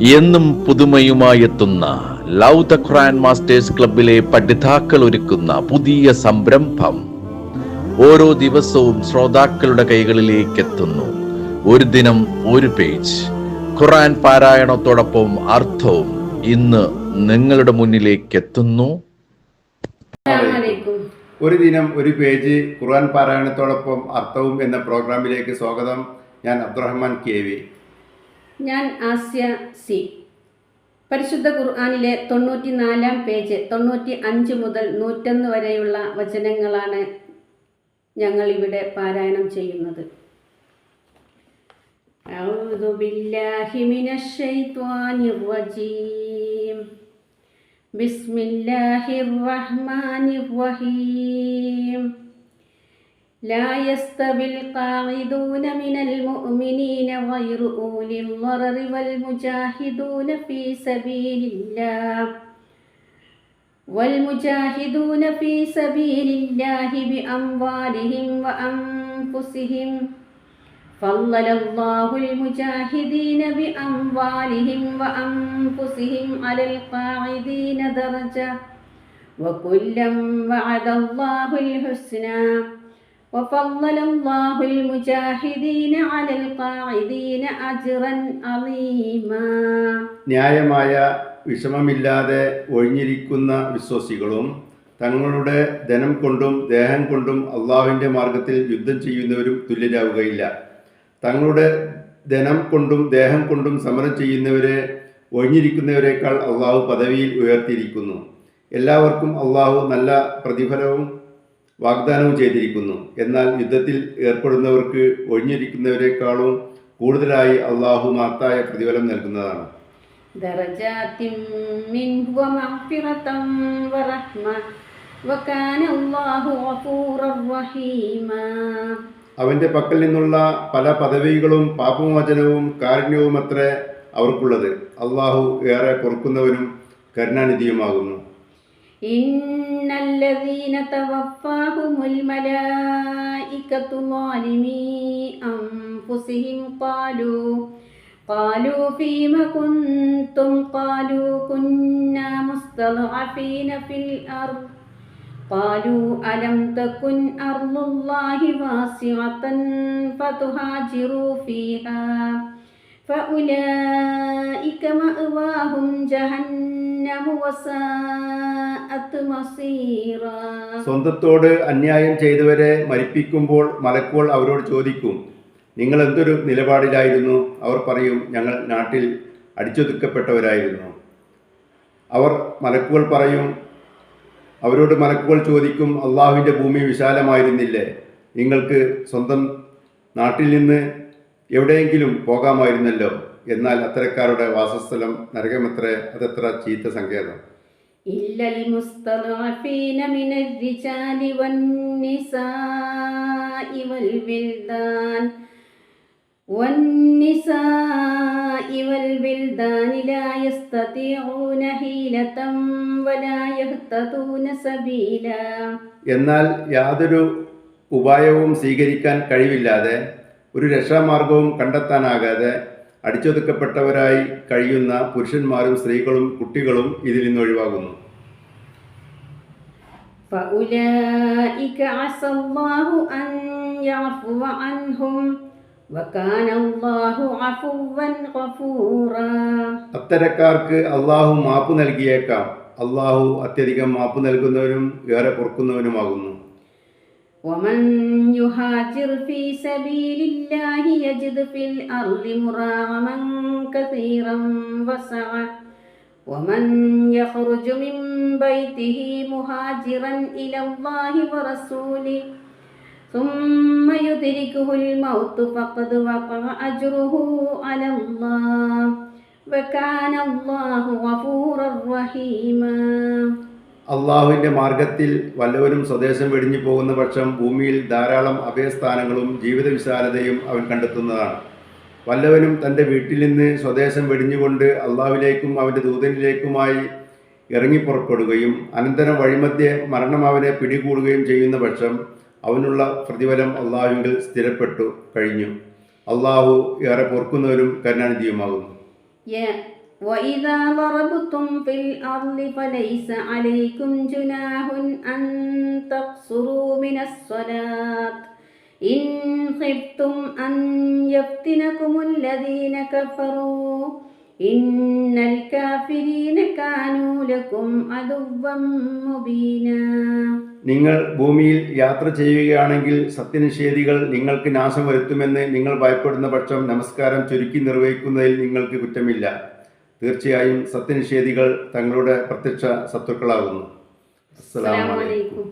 എന്നും പുതുമയുമായെത്തുന്ന love the Quran masters ക്ലബിലെ പഠിതാക്കൾ ഒരുക്കുന്ന പുതിയ സംരംഭം ഓരോ ദിവസവും ശ്രോതാക്കളുടെ കൈകളിലേക്ക് എത്തുന്നു ഒരു ദിനം ഒരു പേജ്. ഖുറാൻ പാരായണത്തോടൊപ്പം അർത്ഥവും ഇന്ന് നിങ്ങളുടെ മുന്നിലേക്ക് എത്തുന്നു ഒരു ദിനം ഒരു പേജ് ഖുർആൻ പാരായണത്തോടൊപ്പം അർത്ഥവും എന്ന പ്രോഗ്രാമിലേക്ക് സ്വാഗതം. ഞാൻ അബ്ദുറഹ്മാൻ കെ വി. ഞാൻ ആസ്യ സി പരിശുദ്ധ ഖുർആാനിലെ തൊണ്ണൂറ്റി നാലാം പേജ് തൊണ്ണൂറ്റി അഞ്ച് മുതൽ നൂറ്റൊന്ന് വരെയുള്ള വചനങ്ങളാണ് ഞങ്ങൾ ഇവിടെ പാരായണം ചെയ്യുന്നത് أعوذ بالله من الشيطان الرجيم بسم الله الرحمن الرحيم لا يستوي القاعدون من المؤمنين غير أولي الضرر والمجاهدون في سبيل الله والمجاهدون في سبيل الله بأموالهم وأنفسهم فضل الله المجاهدين بأموالهم وأنفسهم على القاعدين درجة وكلا وعد الله الحسنى وفضل الله المجاهدين على القاعدين أجرا عظيما ന്യായമായ വിഷമമില്ലാതെ ഒഴിഞ്ഞിരിക്കുന്ന വിശ്വാസികളും തങ്ങളുടെ ധനം കൊണ്ടും ദേഹം കൊണ്ടും അള്ളാഹുവിൻ്റെ മാർഗത്തിൽ യുദ്ധം ചെയ്യുന്നവരും തുല്യരാവുകയില്ല തങ്ങളുടെ ധനം കൊണ്ടും ദേഹം കൊണ്ടും സമരം ചെയ്യുന്നവരെ ഒഴിഞ്ഞിരിക്കുന്നവരെക്കാൾ അള്ളാഹു പദവിയിൽ ഉയർത്തിയിരിക്കുന്നു എല്ലാവർക്കും അള്ളാഹു നല്ല പ്രതിഫലവും വാഗ്ദാനവും ചെയ്തിരിക്കുന്നു. എന്നാൽ യുദ്ധത്തിൽ ഏർപ്പെടുന്നവർക്ക് ഒഴിഞ്ഞിരിക്കുന്നവരെക്കാളും കൂടുതലായി അള്ളാഹു മാത്തായ പ്രതിഫലം നൽകുന്നതാണ്. അവന്റെ പക്കൽ നിന്നുള്ള പല പദവികളും പാപമോചനവും കാരുണ്യവും അത്ര അവർക്കുള്ളത്. അള്ളാഹു ഏറെ പൊറുക്കുന്നവനും കരുണാനിധിയുമാകുന്നു. إن الذين توفاهم الملائكة ظالمي أنفسهم قالوا قالوا فيم كنتم قالوا كنا مستضعفين في الأرض قالوا ألم تكن أرض الله واسعة فتهاجروا فيها فأولئك مأواهم جهنم وساءت مصيرا സ്വന്തത്തോട് അന്യായം ചെയ്തവരെ മരിപ്പിക്കുമ്പോൾ മലക്കുകൾ അവരോട് ചോദിക്കും നിങ്ങൾ എന്തൊരു നിലപാടിലായിരുന്നു അവർ പറയും ഞങ്ങൾ നാട്ടിൽ അടിച്ചൊതുക്കപ്പെട്ടവരായിരുന്നു അവർ മലക്കുകൾ പറയും അവരോട് മലക്കുകൾ ചോദിക്കും അള്ളാഹുവിൻ്റെ ഭൂമി വിശാലമായിരുന്നില്ലേ നിങ്ങൾക്ക് സ്വന്തം നാട്ടിൽ നിന്ന് എവിടെയെങ്കിലും പോകാമായിരുന്നല്ലോ എന്നാൽ അത്തരക്കാരുടെ വാസസ്ഥലം നരകമത്രേ അതെത്ര ചീത്ത സങ്കേതം إلا المستضعفين من الرجال والنساء والبلدان والنساء والبلدان لا يستطيعون حيلة ولا يهتدون سبيلا എന്നാൽ യാതൊരു ഉപായവും സ്വീകരിക്കാൻ കഴിവില്ലാതെ ഒരു രക്ഷാമാർഗവും കണ്ടെത്താനാകാതെ അടിച്ചൊതുക്കപ്പെട്ടവരായി കഴിയുന്ന പുരുഷന്മാരും സ്ത്രീകളും കുട്ടികളും ഇതിൽ നിന്ന് ഒഴിവാകുന്നു. അത്തരക്കാർക്ക് അള്ളാഹു മാപ്പ് നൽകിയേക്കാം. അള്ളാഹു അത്യധികം മാപ്പ് നൽകുന്നവനും ഏറെ പൊറുക്കുന്നവനുമാകുന്നു. ومن يهاجر في سبيل الله يجد في الأرض مراغما كثيرا وسعة ومن يخرج من بيته مهاجرا إلى الله ورسوله ثم يدركه الموت فقد وقع أجره على الله وكان الله غفورا رحيما. അള്ളാഹുവിന്റെ മാർഗത്തിൽ വല്ലവരും സ്വദേശം വെടിഞ്ഞു പോകുന്ന പക്ഷം ഭൂമിയിൽ ധാരാളം അഭയസ്ഥാനങ്ങളും ജീവിത വിശാലതയും അവൻ കണ്ടെത്തുന്നതാണ്. വല്ലവനും തന്റെ വീട്ടിൽ നിന്ന് സ്വദേശം വെടിഞ്ഞുകൊണ്ട് അള്ളാഹുവിലേക്കും അവന്റെ ദൂതനിലേക്കുമായി ഇറങ്ങിപ്പുറപ്പെടുകയും അനന്തരം വഴിമധ്യേ മരണം അവനെ പിടികൂടുകയും ചെയ്യുന്ന പക്ഷം അവനുള്ള പ്രതിഫലം അള്ളാഹുവിൽ സ്ഥിരപ്പെട്ടു കഴിഞ്ഞു. അള്ളാഹു ഏറെ പൊറുക്കുന്നവരും കരുണാനിധിയുമാകുന്നു. وإذا ضربتم في الأرض فليس عليكم جناح أن تقصروا من الصلاة إن خفتم أن يفتنكم الذين كفروا إن الكافرين كانوا لكم عدوا مبينا നിങ്ങൾ ഭൂമിയിൽ യാത്ര ചെയ്യുകയാണെങ്കിൽ സത്യനിഷേധികൾ നിങ്ങൾക്ക് നാശം വരുത്തുമെന്ന് നിങ്ങൾ ഭയപ്പെടുന്ന പക്ഷം നമസ്കാരം ചുരുക്കി നിർവഹിക്കുന്നതിൽ നിങ്ങൾക്ക് കുറ്റമില്ല തീർച്ചയായും സത്യനിഷേധികൾ തങ്ങളുടെ പ്രത്യക്ഷ ശത്രുക്കളാകുന്നു. അസ്സലാമലൈക്കും